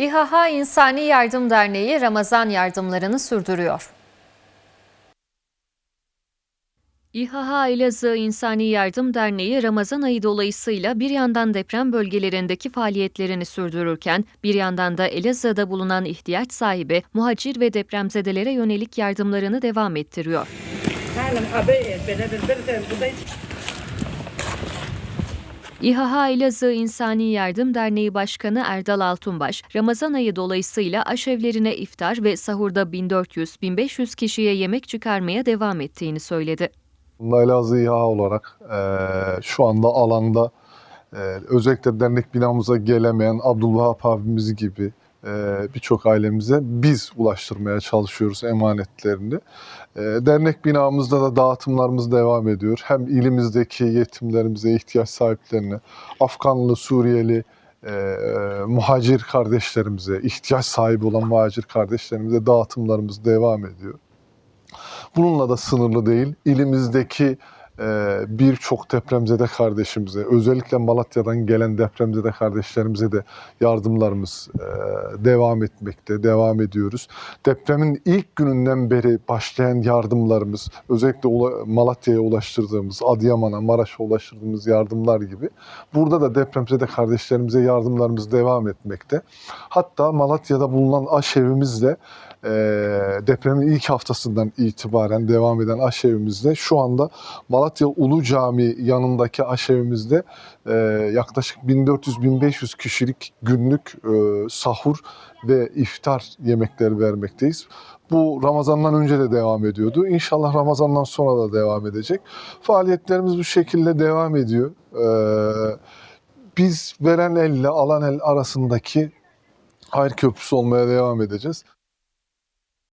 İHA İnsani Yardım Derneği Ramazan yardımlarını sürdürüyor. İHA Elazığ İnsani Yardım Derneği Ramazan ayı dolayısıyla bir yandan deprem bölgelerindeki faaliyetlerini sürdürürken bir yandan da Elazığ'da bulunan ihtiyaç sahibi muhacir ve depremzedelere yönelik yardımlarını devam ettiriyor. Hanım abi böyle bir bir de bu da hiç İHA Elazığ İnsani Yardım Derneği Başkanı Erdal Altunbaş, Ramazan ayı dolayısıyla aşevlerine iftar ve sahurda 1400-1500 kişiye yemek çıkarmaya devam ettiğini söyledi. Elazığ İHA olarak eee, şu anda alanda eee, özellikle dernek binamıza gelemeyen Abdülvahap abimiz gibi birçok ailemize biz ulaştırmaya çalışıyoruz emanetlerini. Eee, dernek binamızda da dağıtımlarımız devam ediyor. Hem ilimizdeki yetimlerimize, ihtiyaç sahiplerine, Afganlı, Suriyeli, eee, muhacir kardeşlerimize, ihtiyaç sahibi olan muhacir kardeşlerimize dağıtımlarımız devam ediyor. Bununla da sınırlı değil. İlimizdeki e, birçok depremzede kardeşimize, özellikle Malatya'dan gelen depremzede kardeşlerimize de yardımlarımız e, devam etmekte, devam ediyoruz. Depremin ilk gününden beri başlayan yardımlarımız, özellikle Malatya'ya ulaştırdığımız, Adıyaman'a, Maraş'a ulaştırdığımız yardımlar gibi burada da depremzede kardeşlerimize yardımlarımız devam etmekte. Hatta Malatya'da bulunan aşevimizle e, depremin ilk haftasından itibaren devam eden aşevimizde şu anda Malatya Ulu Cami yanındaki aşevimizde e, yaklaşık 1400-1500 kişilik günlük e, sahur ve iftar yemekleri vermekteyiz. Bu Ramazan'dan önce de devam ediyordu. İnşallah Ramazan'dan sonra da devam edecek. Faaliyetlerimiz bu şekilde devam ediyor. Ee, biz veren elle alan el arasındaki hayır köprüsü olmaya devam edeceğiz.